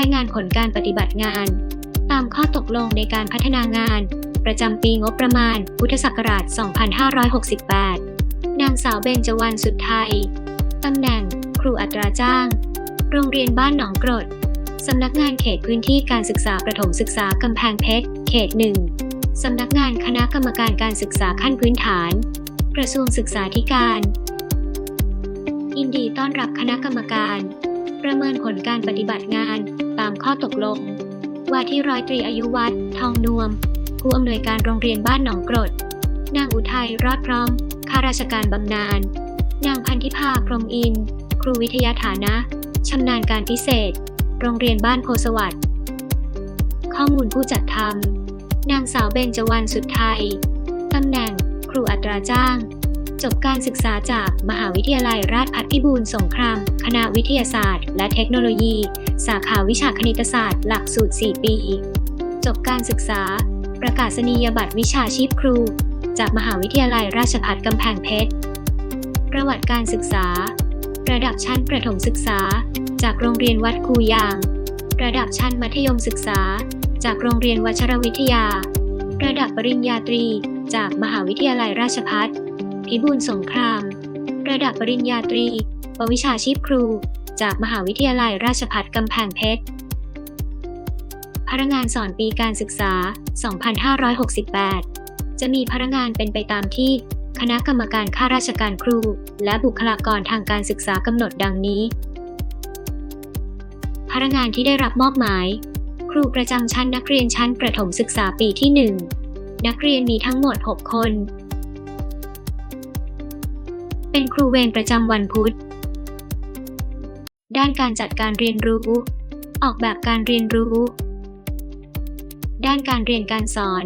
ายงานผลการปฏิบัติงาน ตามข้อตกลงในการพัฒนางาน ประจำปีงบประมาณ พุทธศักราช 2568 นางสาวเบญจวรรณสุดไทยตำแหน่ง ครูอัตราจ้าง โรงเรียนบ้านหนองกรดสำนักงานเขตพื้นที่การศึกษาประถมศึกษากำแพงเพชร เขตหนึ่งสำนักงานคณะกรรมการการศึกษาขั้นพื้นฐาน กระทรวงศึกษาธิการยินดีต้อนรับคณะกรรมการ ประเมินผลการปฏิบัติงาน ตามข้อตกลง ว่าที่ร้อยตรีอายุวัฒน์ทองนวม ผู้อำนวยการโรงเรียนบ้านหนองกรด นางอุทัยรอดพร้อม ข้าราชการบำนาญ นางพันธิพาพรมอิน ครูวิทยาฐานะชำนาญการพิเศษ โรงเรียนบ้านโพสวัสดิ์ข้อมูลผู้จัดทำนางสาวเบญจวรรณสุดไทย ตำแหน่งครูอัตราจ้าง จบการศึกษาจากมหาวิทยาลัยราชภัฏพิบูลสงคราม คณะวิทยาศาสตร์ และเทคโนโลยี สาขาวิชาคณิตศาสตร์ หลักสูตร 4 ปี จบการศึกษา ประกาศนียบัตรวิชาชีพครู จากมหาวิทยาลัยราชภัฏกำแพงเพชร ประวัติการศึกษา ระดับชั้นประถมศึกษา จากโรงเรียนวัดคูยาง ระดับชั้นมัธยมศึกษา จากโรงเรียนวชรวิทยา ระดับปริญญาตรี จากมหาวิทยาลัยราชภัฏ พิบูลสงคราม ระดับปริญญาตรีปวิชาชีพครู จากมหาวิทยาลัยราชภัฏกำแพงเพชร พนักงานสอนปีการศึกษา 2568 จะมีพนักงานเป็นไปตามที่คณะกรรมการข้าราชการครู และบุคลากรทางการศึกษากำหนดดังนี้ พนักงานที่ได้รับมอบหมาย ครูประจำชั้นนักเรียนชั้นประถมศึกษาปีที่ 1 นักเรียนมีทั้งหมด 6 คน เป็นครูเวรประจำวันพุธ ด้านการจัดการเรียนรู้ ออกแบบการเรียนรู้ ด้านการเรียนการสอน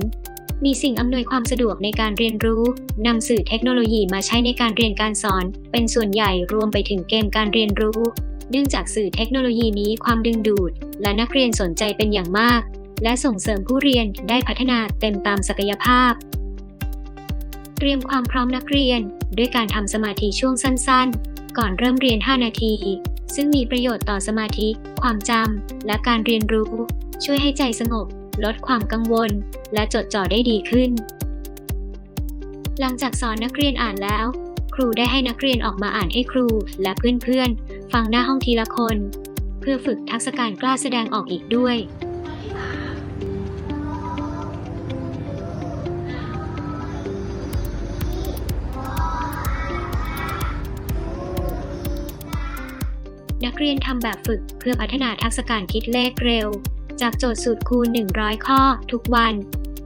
มีสิ่งอำนวยความสะดวกในการเรียนรู้นำสื่อเทคโนโลยีมาใช้ในการเรียนการสอน เป็นส่วนใหญ่รวมไปถึงเกมการเรียนรู้ เนื่องจากสื่อเทคโนโลยีนี้ความดึงดูด และนักเรียนสนใจเป็นอย่างมาก และส่งเสริมผู้เรียนได้พัฒนาเต็มตามศักยภาพ เตรียมความพร้อมนักเรียน ด้วยการทำสมาธิช่วงสั้นๆ ก่อนเริ่มเรียน 5 นาที ซึ่งมีประโยชน์ต่อสมาธิ ความจำ และการเรียนรู้ ช่วยให้ใจสงบ ลดความกังวล และจดจ่อได้ดีขึ้น หลังจากสอนนักเรียนอ่านแล้ว ครูได้ให้นักเรียนออกมาอ่านให้ครูและเพื่อนๆ ฟังหน้าห้องทีละคน เพื่อฝึกทักษะการกล้าแสดงออกอีกด้วย นักเรียนทำแบบฝึกเพื่อพัฒนาทักษะการคิดเลขเร็ว จากโจทย์สูตรคูณ 100 ข้อ ทุกวัน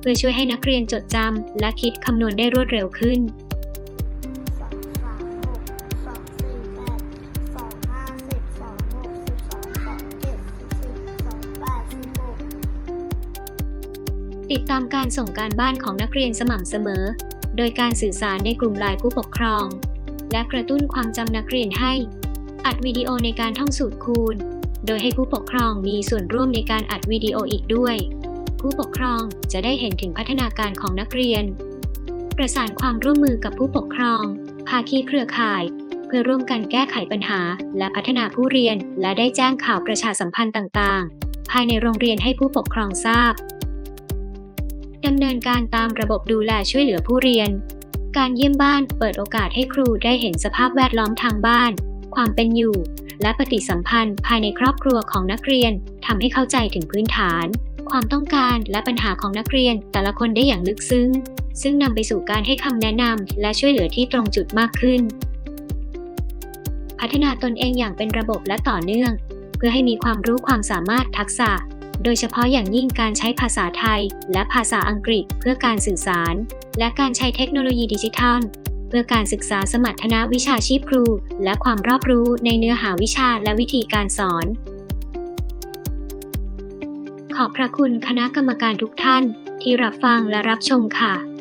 เพื่อช่วยให้นักเรียนจดจำและคิดคำนวณได้รวดเร็วขึ้นติดตามการส่งการบ้านของนักเรียนสม่ำเสมอ โดยการสื่อสารในกลุ่มไลน์ผู้ปกครอง และกระตุ้นความจำนักเรียนให้ อัดวิดีโอในการท่องสูตรคูณ โดยให้ผู้ปกครองมีส่วนร่วมในการอัดวิดีโออีกด้วย ผู้ปกครองจะได้เห็นถึงพัฒนาการของนักเรียน ประสานความร่วมมือกับผู้ปกครอง ภาคีเครือข่าย เพื่อร่วมกันแก้ไขปัญหา และพัฒนาผู้เรียน และได้แจ้งข่าวประชาสัมพันธ์ต่างๆ ภายในโรงเรียนให้ผู้ปกครองทราบดำเนินการตามระบบดูแลช่วยเหลือผู้เรียน การเยี่ยมบ้านเปิดโอกาสให้ครูได้เห็นสภาพแวดล้อมทางบ้าน ความเป็นอยู่ และปฏิสัมพันธ์ภายในครอบครัวของนักเรียนทำให้เข้าใจถึงพื้นฐาน ความต้องการและปัญหาของนักเรียนแต่ละคนได้อย่างลึกซึ้ง ซึ่งนำไปสู่การให้คำแนะนำและช่วยเหลือที่ตรงจุดมากขึ้น พัฒนาตนเองอย่างเป็นระบบและต่อเนื่อง เพื่อให้มีความรู้ความสามารถทักษะ โดยเฉพาะอย่างยิ่งการใช้ภาษาไทย และภาษาอังกฤษเพื่อการสื่อสาร และการใช้เทคโนโลยีดิจิทัล พื่อการศึกษาสมรรถนะวิชาชีพครู และความรอบรู้ในเนื้อหาวิชาและวิธีการสอน ขอบพระคุณคณะกรรมการทุกท่านที่รับฟังและรับชมค่ะ